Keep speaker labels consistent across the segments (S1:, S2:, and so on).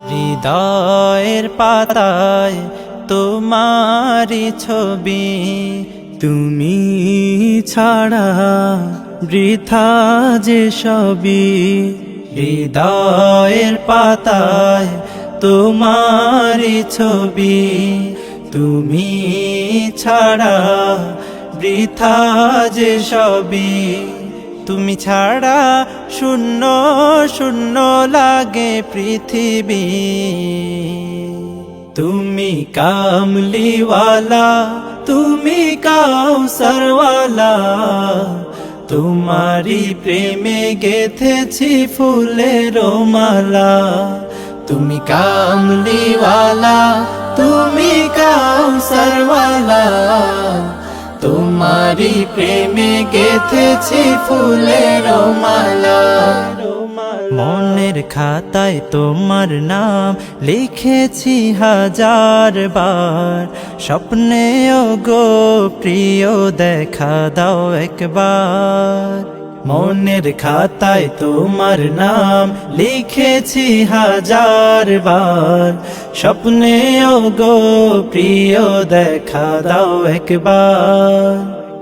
S1: হৃদয়ের পাতায় তোমারি ছবি, তুমি ছাড়া বৃথা যে সবই। হৃদয়ের পাতায় তোমারি ছবি, তুমি ছাড়া বৃথা যে সবই। তুমি ছাড়া শূন্য শূন্য লাগে পৃথিবী। তুমি কামলিওয়ালা, তুমি কাউসারওয়ালা তোমারি প্রেমে গেথেছি ফুলের মালা। তুমি কামলিওয়ালা, তুমি কাউসারওয়ালা তোমারি প্রেমে গেথেছি ফুলের মালা। মনের খাতায় তোমার নাম লিখেছি হাজার বার। স্বপ্নে গো প্রিয়, দেখা দাও একবার। মনের খাতায় তোমার নাম লিখেছি হাজার বার। স্বপ্নে গো প্রিয়, দেখা দাও একবার।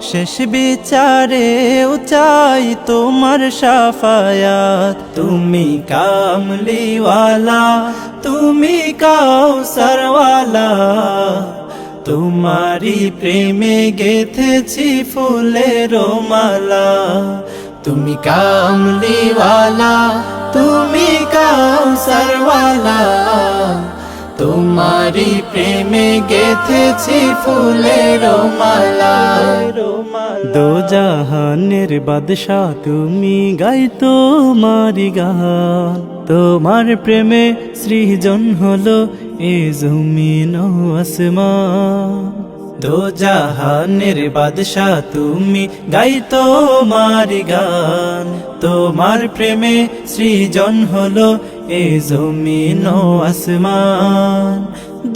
S1: শেষ বিচারে চাই তোমার সাফায়াত। তুমি কামলিওয়ালা, তুমি কাউসারওয়ালা। তোমারি প্রেমে গেথেছি ফুলের মালা। তুমি কামলিওয়ালা, তুমি কাউ কাউসারওয়ালা। তোমারি প্রেমে গেথেছি ফুলের মালা দো জাহানের বাদশা তুমি গাই তোমারি গান। তোমার প্রেমে সৃজন হলো এ জমিন আসমান। দো জাহানের বাদশা তুমি গাই তোমার গান। তোমার প্রেমে সৃজন হলো এ জমিন ও আসমান,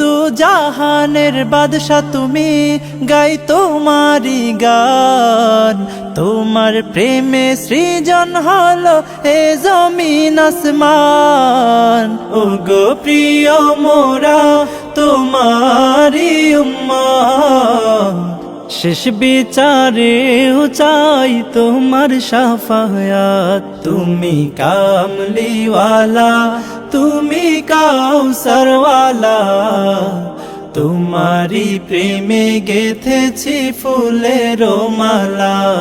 S1: দু জাহানের বাদশা তুমি গাই তোমারি গান। তোমার প্রেমে সৃজন হলো এ জমিন আসমান। ও গো প্রিয় মোরা তোমারি উম্মা শেষ বিচারে চাই তোমার সাফায়াত। তুমি কামলিওয়ালা, তুমি কাউসারওয়ালা। তোমারি প্রেমে গেথেছি ফুলের মালা।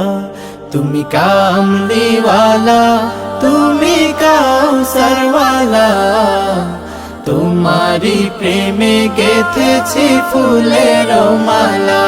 S1: তুমি কামলিওয়ালা, তুমি কাউসারওয়ালা। তোমারি প্রেমে গেথেছি ফুলের মালা।